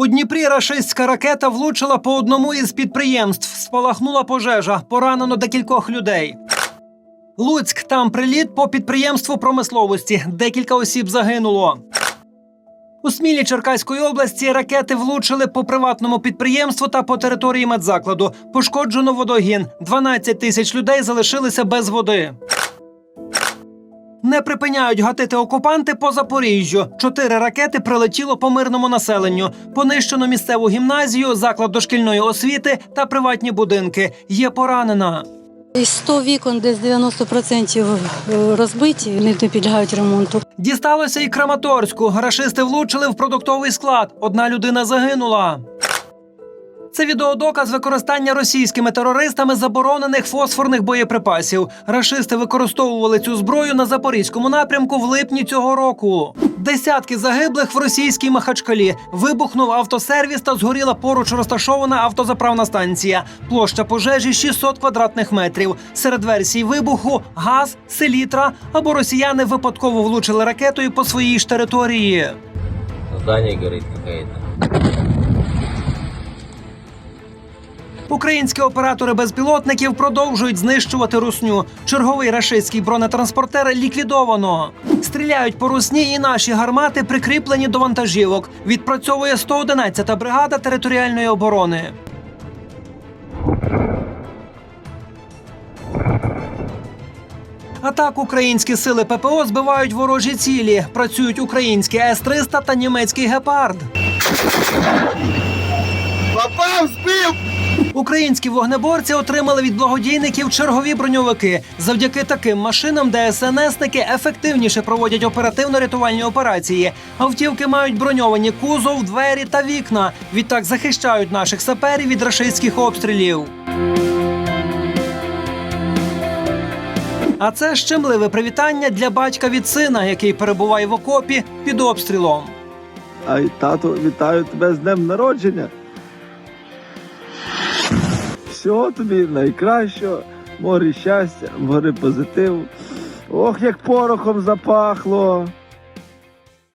У Дніпрі рашистська ракета влучила по одному із підприємств. Спалахнула пожежа, поранено декількох людей. Луцьк там приліт по підприємству промисловості. Декілька осіб загинуло. У Смілі Черкаської області ракети влучили по приватному підприємству та по території медзакладу. Пошкоджено водогін. 12 тисяч людей залишилися без води. Не припиняють гатити окупанти по Запоріжжю. Чотири ракети прилетіло по мирному населенню. Понищено місцеву гімназію, заклад дошкільної освіти та приватні будинки. Є поранена. Із 100 вікон десь 90% розбиті, вони не підлягають ремонту. Дісталося і Краматорську. Рашисти влучили в продуктовий склад. Одна людина загинула. Це відеодоказ використання російськими терористами заборонених фосфорних боєприпасів. Рашисти використовували цю зброю на запорізькому напрямку в липні цього року. Десятки загиблих в російській Махачкалі. Вибухнув автосервіс та згоріла поруч розташована автозаправна станція. Площа пожежі 600 квадратних метрів. Серед версій вибуху газ, селітра або росіяни випадково влучили ракетою по своїй ж території. Здание горит какая-то. Українські оператори безпілотників продовжують знищувати русню. Черговий рашистський бронетранспортер ліквідовано. Стріляють по русні і наші гармати прикріплені до вантажівок. Відпрацьовує 111-та бригада територіальної оборони. А так українські сили ППО збивають ворожі цілі. Працюють українські С-300 та німецький гепард. Попав, збив! Українські вогнеборці отримали від благодійників чергові броньовики. Завдяки таким машинам ДСНСники ефективніше проводять оперативно-рятувальні операції. Автівки мають броньовані кузов, двері та вікна. Відтак захищають наших саперів від рашистських обстрілів. А це щемливе привітання для батька від сина, який перебуває в окопі під обстрілом. Ай, тато, вітаю тебе з днем народження. Всього тобі найкращого, море щастя, море позитиву. Ох, як порохом запахло.